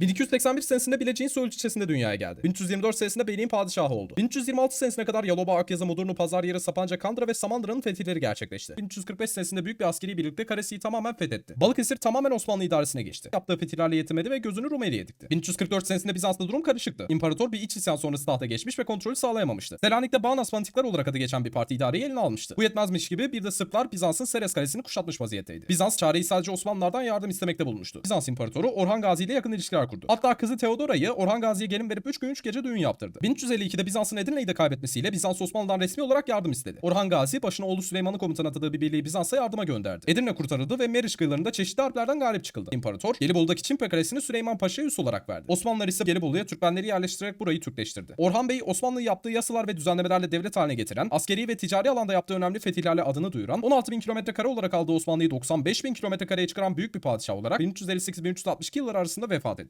1281 senesinde Bilecik'in Söğüt ilçesinde dünyaya geldi. 1324 senesinde beyliğin padişahı oldu. 1326 senesine kadar Yaloba, Akyazı, Mudurnu, Pazaryeri, Sapanca, Kandıra ve Samandıra'nın fetihleri gerçekleşti. 1345 senesinde büyük bir askeri birlikte Karesi'yi tamamen fethetti. Balıkesir tamamen Osmanlı idaresine geçti. Yaptığı fetihlerle yetinmedi ve gözünü Rumeli'ye dikti. 1344 senesinde Bizans'ta durum karışıktı. İmparator bir iç isyan sonrası tahta geçmiş ve kontrolü sağlayamamıştı. Selanik'te Bağnas Fanatikler olarak adı geçen bir parti idareyi eline almıştı. Bu yetmezmiş gibi bir de Sırplar Bizans'ın Seres Kalesi'ni kuşatmış vaziyetteydi. Bizans çareyi sadece Osmanlılardan yardım istemekte bulmuştu. Bizans İmparatoru Orhan Gazi ile yakın ilişkiler kurdu. Hatta kızı Teodora'yı Orhan Gazi'ye gelin verip 3 gün 3 gece düğün yaptırdı. 1352'de Bizans'ın Edirne'yi de kaybetmesiyle Bizans Osmanlı'dan resmi olarak yardım istedi. Orhan Gazi başına oğlu Süleyman'ı komutan atadığı bir birliği Bizans'a yardıma gönderdi. Edirne kurtarıldı ve Meriç kıyılarında çeşitli harplerden galip çıkıldı. İmparator Gelibolu'daki Çimpe Kalesi'ni Süleyman Paşa'ya üs olarak verdi. Osmanlılar ise Gelibolu'ya Türkmenleri yerleştirerek burayı Türkleştirdi. Orhan Bey Osmanlı'yı yaptığı yasalar ve düzenlemelerle devlet haline getiren, askeri ve ticari alanda yaptığı önemli fetihlerle adını duyuran, 16 bin kilometre kare olarak aldığı Osmanlı'yı 95 bin kilometre kareye çıkaran büyük bir padişah olarak 1358-1362 yılları arasında vefat etti.